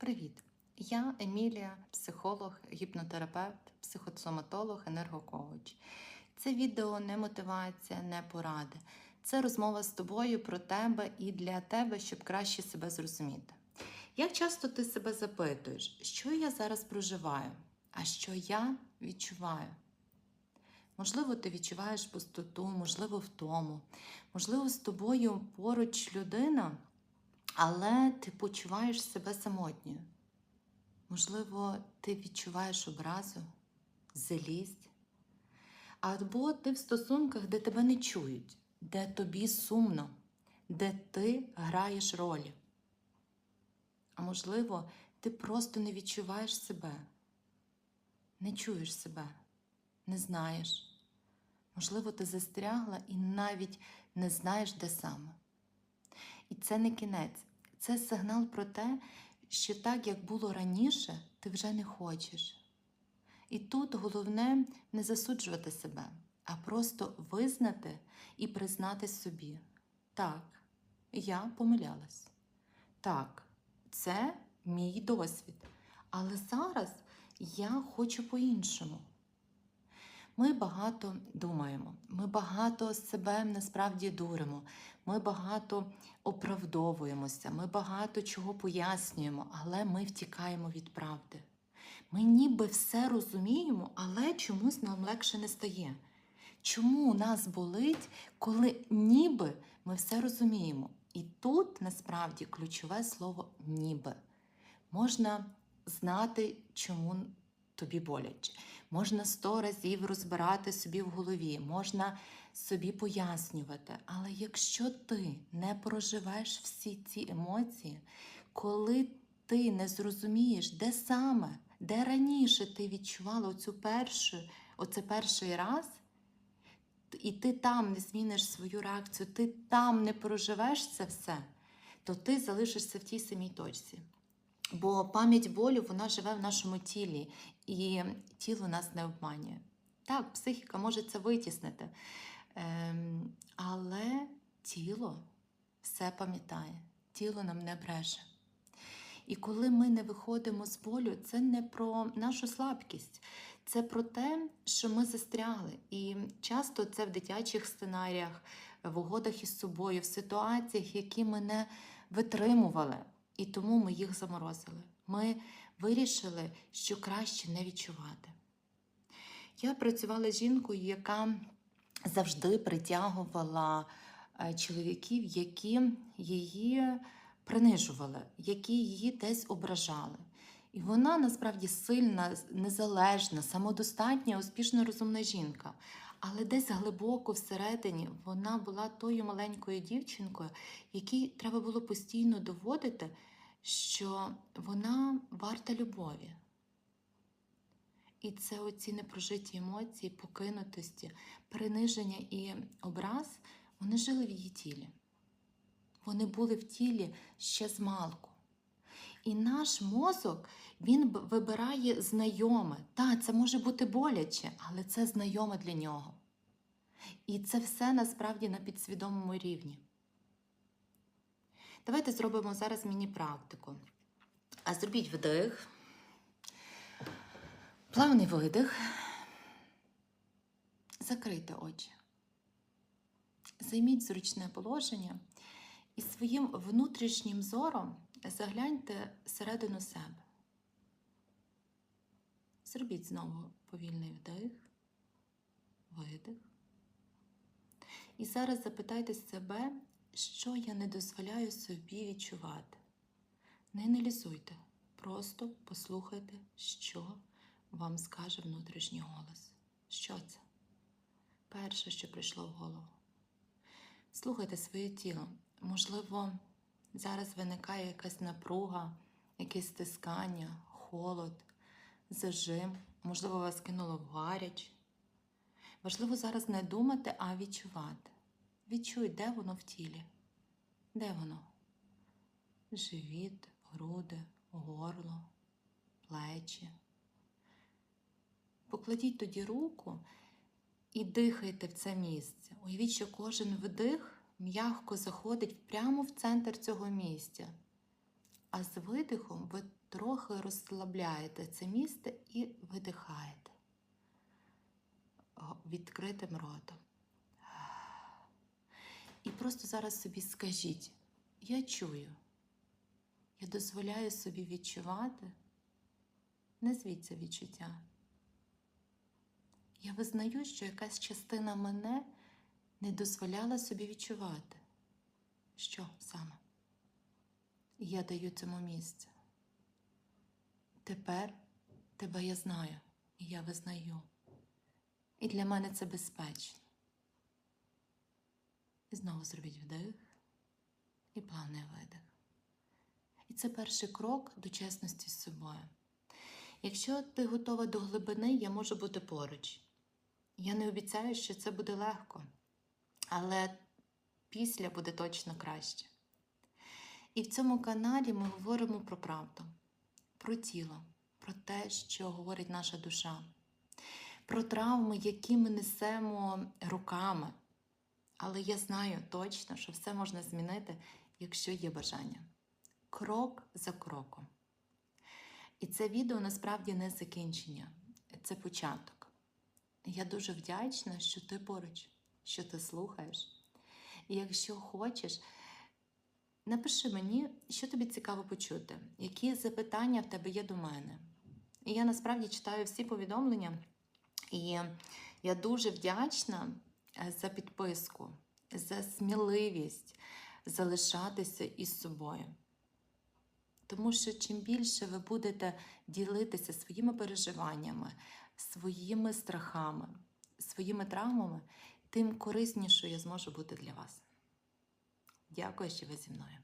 Привіт! Я Емілія, психолог, гіпнотерапевт, психосоматолог, енергокоуч. Це відео не мотивація, не поради. Це розмова з тобою про тебе і для тебе, щоб краще себе зрозуміти. Як часто ти себе запитуєш, що я зараз проживаю, а що я відчуваю? Можливо, ти відчуваєш пустоту, можливо, втому, можливо, з тобою поруч людина, але ти почуваєш себе самотньою. Можливо, ти відчуваєш образу, злість. Або ти в стосунках, де тебе не чують, де тобі сумно, де ти граєш ролі. А можливо, ти просто не відчуваєш себе, не чуєш себе, не знаєш. Можливо, ти застрягла і навіть не знаєш, де саме. І це не кінець, це сигнал про те, що так, як було раніше, ти вже не хочеш. І тут головне не засуджувати себе, а просто визнати і признати собі. Так, я помилялась. Так, це мій досвід. Але зараз я хочу по-іншому. Ми багато думаємо, ми багато себе насправді дуримо, ми багато оправдовуємося, ми багато чого пояснюємо, але ми втікаємо від правди. Ми ніби все розуміємо, але чомусь нам легше не стає. Чому нас болить, коли ніби ми все розуміємо? І тут насправді ключове слово ніби. Можна знати, чому тобі боляче. Можна сто разів розбирати собі в голові, можна собі пояснювати. Але якщо ти не проживеш всі ці емоції, коли ти не зрозумієш, де саме, де раніше ти відчувала оцю першу, оце перший раз, і ти там не зміниш свою реакцію, ти там не проживеш це все, то ти залишишся в тій самій точці. Бо пам'ять болю вона живе в нашому тілі, і тіло нас не обманює. Так, психіка може це витіснити, ем, але тіло все пам'ятає, тіло нам не бреше. І коли ми не виходимо з болю, це не про нашу слабкість, це про те, що ми застрягли. І часто це в дитячих сценаріях, в угодах із собою, в ситуаціях, які ми не витримували. І тому ми їх заморозили. Ми вирішили, що краще не відчувати. Я працювала з жінкою, яка завжди притягувала е, чоловіків, які її принижували, які її десь ображали. І вона насправді сильна, незалежна, самодостатня, успішно розумна жінка. Але десь глибоко всередині вона була тою маленькою дівчинкою, якій треба було постійно доводити, що вона варта любові. І це оці непрожиті емоції, покинутості, приниження і образ, вони жили в її тілі. Вони були в тілі ще з малку. І наш мозок він вибирає знайоме. Так, це може бути боляче, але це знайоме для нього. І це все насправді на підсвідомому рівні. Давайте зробимо зараз міні-практику. А зробіть вдих, плавний видих. Закрийте очі. Займіть зручне положення і своїм внутрішнім зором загляньте всередину себе. Зробіть знову повільний вдих, видих. І зараз запитайте себе, що я не дозволяю собі відчувати. Не аналізуйте, просто послухайте, що вам скаже внутрішній голос. Що це? Перше, що прийшло в голову. Слухайте своє тіло. Можливо, зараз виникає якась напруга, якесь стискання, холод, зажим, можливо, вас кинуло в гаряч. Важливо зараз не думати, а відчувати. Відчуй, де воно в тілі. Де воно? Живіт, груди, горло, плечі. Покладіть тоді руку і дихайте в це місце. Уявіть, що кожен вдих м'ягко заходить прямо в центр цього місця. А з видихом ви трохи розслабляєте це місце і видихаєте відкритим ротом. І просто зараз собі скажіть: я чую, я дозволяю собі відчувати, назвіть це відчуття. Я визнаю, що якась частина мене не дозволяла собі відчувати. Що саме? Я даю цьому місце. Тепер тебе я знаю, і я визнаю. І для мене це безпечно. І знову зробіть вдих і плавний видих. І це перший крок до чесності з собою. Якщо ти готова до глибини, я можу бути поруч. Я не обіцяю, що це буде легко, але після буде точно краще. І в цьому каналі ми говоримо про правду, про тіло, про те, що говорить наша душа, про травми, які ми несемо руками. Але я знаю точно, що все можна змінити, якщо є бажання. Крок за кроком. І це відео насправді не закінчення, це початок. Я дуже вдячна, що ти поруч, що ти слухаєш. І якщо хочеш, напиши мені, що тобі цікаво почути, які запитання в тебе є до мене. І я насправді читаю всі повідомлення, і я дуже вдячна за підписку, за сміливість залишатися із собою. Тому що чим більше ви будете ділитися своїми переживаннями, своїми страхами, своїми травмами, тим кориснішою я зможу бути для вас. Дякую, що ви зі мною.